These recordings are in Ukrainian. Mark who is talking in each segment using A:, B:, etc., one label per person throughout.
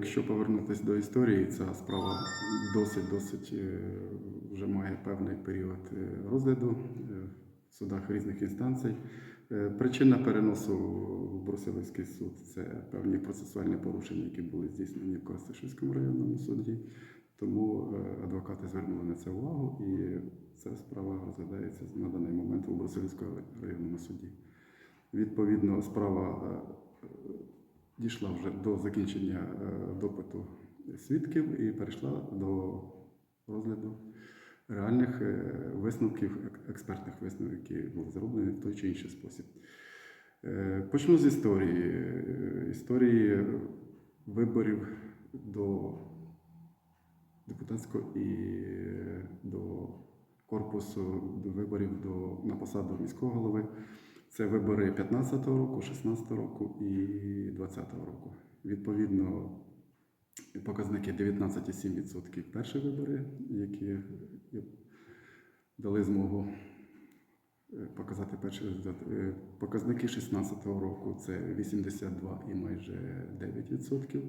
A: якщо повернутися до історії, ця справа досить-досить е, вже має певний період е, розгляду е, в судах різних інстанцій. Причина переносу в Брусилівський суд це певні процесуальні порушення, які були здійснені в Коростишівському районному суді. Тому адвокати звернули на це увагу, і ця справа розглядається на даний момент у Брусилівському районному суді. Відповідно, справа дійшла вже до закінчення е, допиту свідків і перейшла до розгляду реальних е, висновків, експертних висновків, які були зроблені в той чи інший спосіб. Е, Почну з історії. Історії виборів до депутатського і до корпусу до виборів до, на посаду міського голови. Це вибори 15-го року, 16-го року і 20-го року. Відповідно, показники 19,7% перші вибори, які дали змогу е, показати перший результат. Е, Показники 16-го року це 82 і майже 9%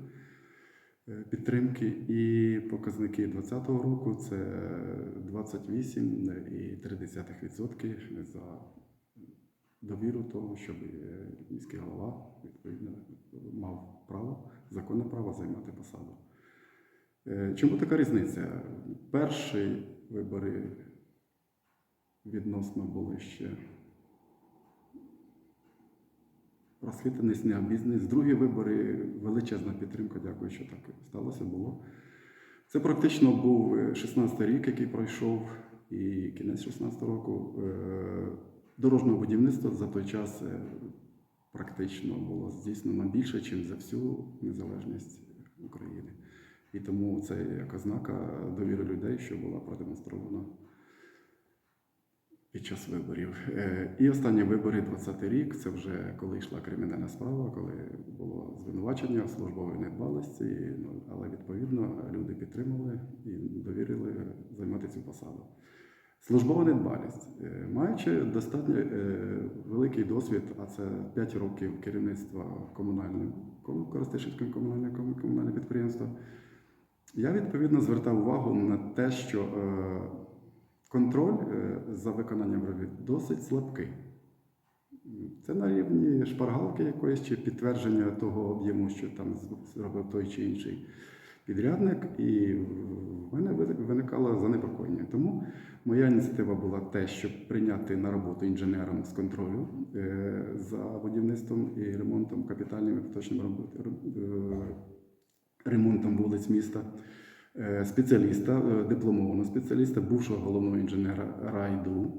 A: е, підтримки. І показники 20-го року це 28,3% за довіру того, щоб е, міський голова відповідно мав право, законне право займати посаду. Е, Чому така різниця? Перші вибори відносно були ще розхитаність, необізнаність. Другі вибори величезна підтримка, дякую, що так сталося, було. Це практично був 16 рік, який пройшов, і кінець 16 року. Дорожнього будівництва за той час е, практично було здійснено більше, ніж за всю незалежність України. І тому це як ознака довіри людей, що була продемонстрована під час виборів. Е, І останні вибори 20 рік. Це вже коли йшла кримінальна справа, коли було звинувачення в службовій недбалості. Ну, але відповідно люди підтримали і довірили займати цю посаду. Службова недбалість. Е, Маючи достатньо е, великий досвід, а це 5 років керівництва комунальним комунальним комунальне підприємство, я відповідно звертав увагу на те, що е, контроль за виконанням робіт досить слабкий. Це на рівні шпаргалки якоїсь чи підтвердження того об'єму, що там зробив той чи інший підрядник, і в мене виникало занепокоєння. Тому моя ініціатива була те, щоб прийняти на роботу інженером з контролю е, за будівництвом і ремонтом капітальним і поточним е, ремонтом вулиць міста. е, Спеціаліста, дипломованого спеціаліста, бувшого головного інженера райду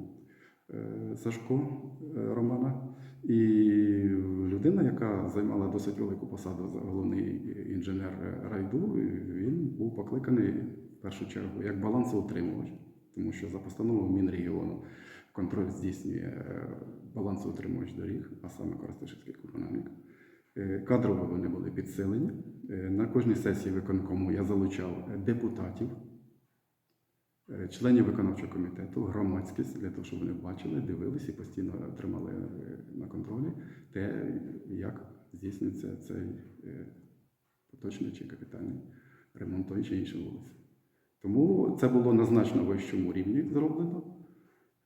A: Сашко Романа. І людина, яка займала досить велику посаду головний інженер райду, він був покликаний в першу чергу як балансоутримувач, тому що за постановою Мінрегіону контроль здійснює е, балансоутримувач доріг, а саме Коростишівський комунальник. Е, Кадрово вони були підсилені. Е, На кожній сесії виконкому я залучав депутатів, членів виконавчого комітету, громадськість для того, щоб вони бачили, дивилися і постійно тримали е, на контролі те, як здійснюється цей е, поточний чи капітальний ремонт тої чи іншої вулиці. Тому це було на значно вищому рівні зроблено.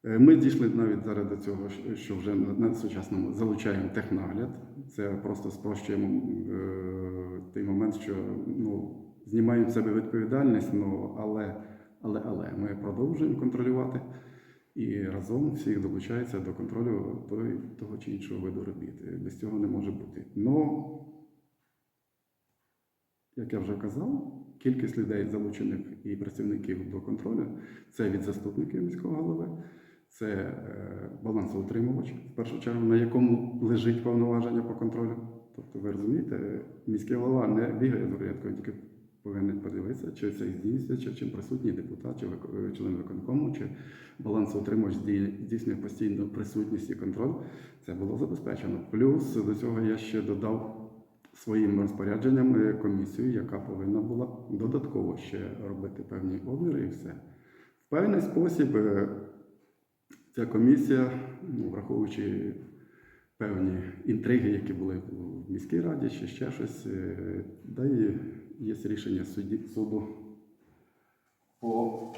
A: Е, Ми дійшли навіть зараз до цього, що вже на сучасному залучаємо технагляд. Це просто спрощуємо е, той момент, що ну, знімаємо з себе відповідальність, ну, але, але, але ми продовжуємо контролювати і разом всіх долучається до контролю той, того чи іншого виду робіт. Без цього не може бути. Но, як я вже казав, кількість людей, залучених і працівників до контролю, це від заступників міського голови, це е, балансоутримувач, в першу чергу, на якому лежить повноваження по контролю. Тобто, ви розумієте, міський голова не бігає з він тільки повинен подивитися, чи це здійснюється, чи чим присутній депутат, чи член виконкому, чи балансоутримувач здій- здійснює постійну присутність і контроль. Це було забезпечено. Плюс до цього я ще додав своїм розпорядженням е, комісію, яка повинна була додатково ще робити певні обміри і все. В певний спосіб е, ця комісія, ну, враховуючи певні інтриги, які були в міській раді, чи ще щось, е, да і є рішення судді, суду по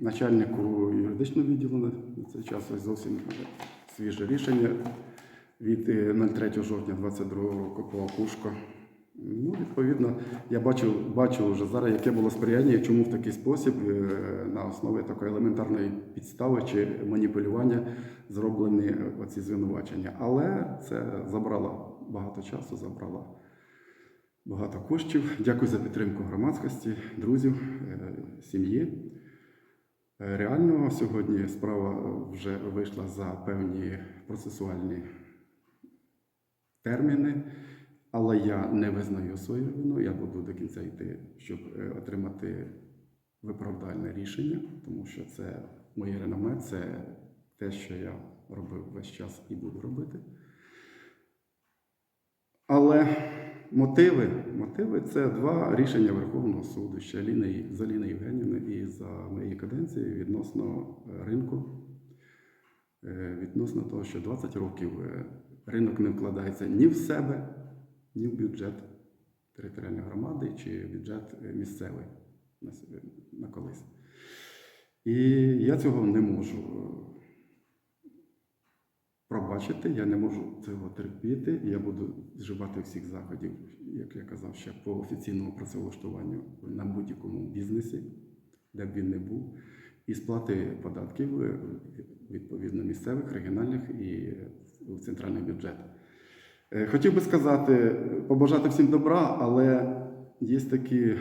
A: начальнику юридичного відділу на цей час ось зовсім свіже рішення від е, 03 жовтня 22 року по Акушко. Ну, відповідно, я бачу, бачу вже зараз, яке було сприяння чому в такий спосіб е, на основі такої елементарної підстави чи маніпулювання зроблені е, оці звинувачення. Але це забрало багато часу, забрало багато коштів. Дякую за підтримку громадськості, друзів, е, сім'ї. Е, Реально сьогодні справа вже вийшла за певні процесуальні терміни, але я не визнаю свою вину. Я буду до кінця йти, щоб е, отримати виправдальне рішення, тому що це моє реноме, це те, що я робив весь час і буду робити. Але мотиви, мотиви це два рішення Верховного суду ще Ліни, за Ліни Євгенівни і за моєї каденції відносно е, ринку, е, відносно того, що 20 років е, ринок не вкладається ні в себе, ні в бюджет територіальної громади чи бюджет місцевий на, на колись. І я цього не можу пробачити, я не можу цього терпіти. Я буду вживати всіх заходів, як я казав, ще по офіційному працевлаштуванню на будь-якому бізнесі, де б він не був, і сплати податків е, відповідно місцевих, регіональних і в центральний бюджет. Е, Хотів би сказати, побажати всім добра, але є такий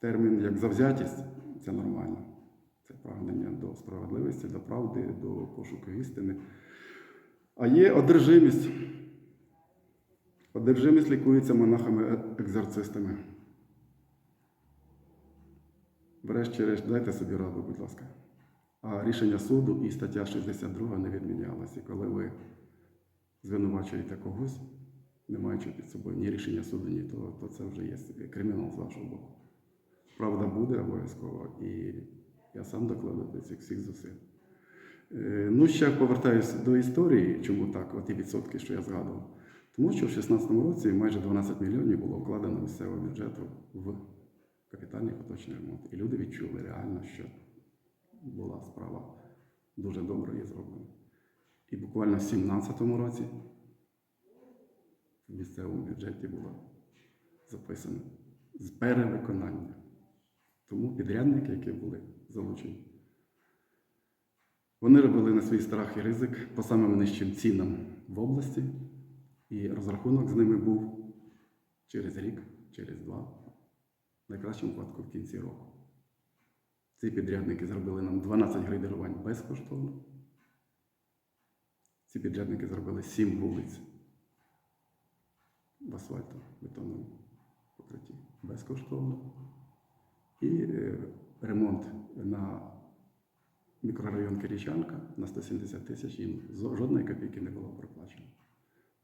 A: термін, як завзятість, це нормально. Це прагнення до справедливості, до правди, до пошуку істини. А є одержимість. Одержимість лікується монахами-екзорцистами. Врешті-решт, дайте собі раду, будь ласка. А рішення суду і стаття 62 не відмінялася. Коли ви звинувачуєте когось, не маючи під собою ні рішення суду, ні того, то це вже є кримінал з вашого боку. Правда буде обов'язково, і я сам докладу до цих всіх зусиль. Е, Ну, ще повертаюся до історії, чому так, оті відсотки, що я згадував. Тому що в 2016 році майже 12 мільйонів було вкладено місцевого бюджету в капітальний поточний ремонт. І люди відчули реально, що була справа дуже добре і зроблена. І буквально в 2017 році в місцевому бюджеті було записано з перевиконання. Тому підрядники, які були залучені, вони робили на свій страх і ризик по самим нижчим цінам в області, і розрахунок з ними був через рік, через два, в найкращому випадку в кінці року. Ці підрядники зробили нам 12 грейдерувань безкоштовно. Ці підрядники зробили 7 вулиць в асфальту бетонному покритті безкоштовно. І е, ремонт на мікрорайон Киричанка на 170 тисяч їм жодної копійки не було проплачено.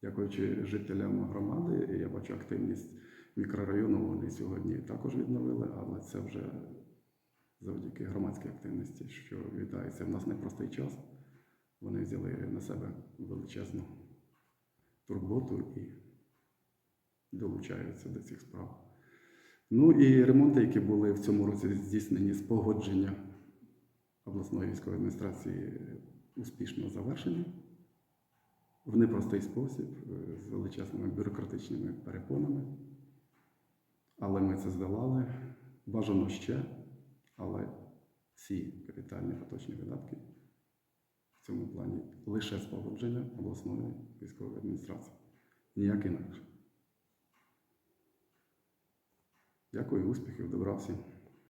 A: Дякуючи жителям громади, я бачу активність мікрорайону, вони сьогодні також відновили, але це вже завдяки громадській активності, що вітається. В нас непростий час. Вони взяли на себе величезну турботу і долучаються до цих справ. Ну і ремонти, які були в цьому році здійснені з погодження обласної військової адміністрації, успішно завершені в непростий спосіб, е, з величезними бюрократичними перепонами. Але ми це здолали. Бажано ще, але всі капітальні поточні видатки в цьому плані лише з погодження обласної військової адміністрації. Ніяк інакше. Дякую, успіхів, добра всім.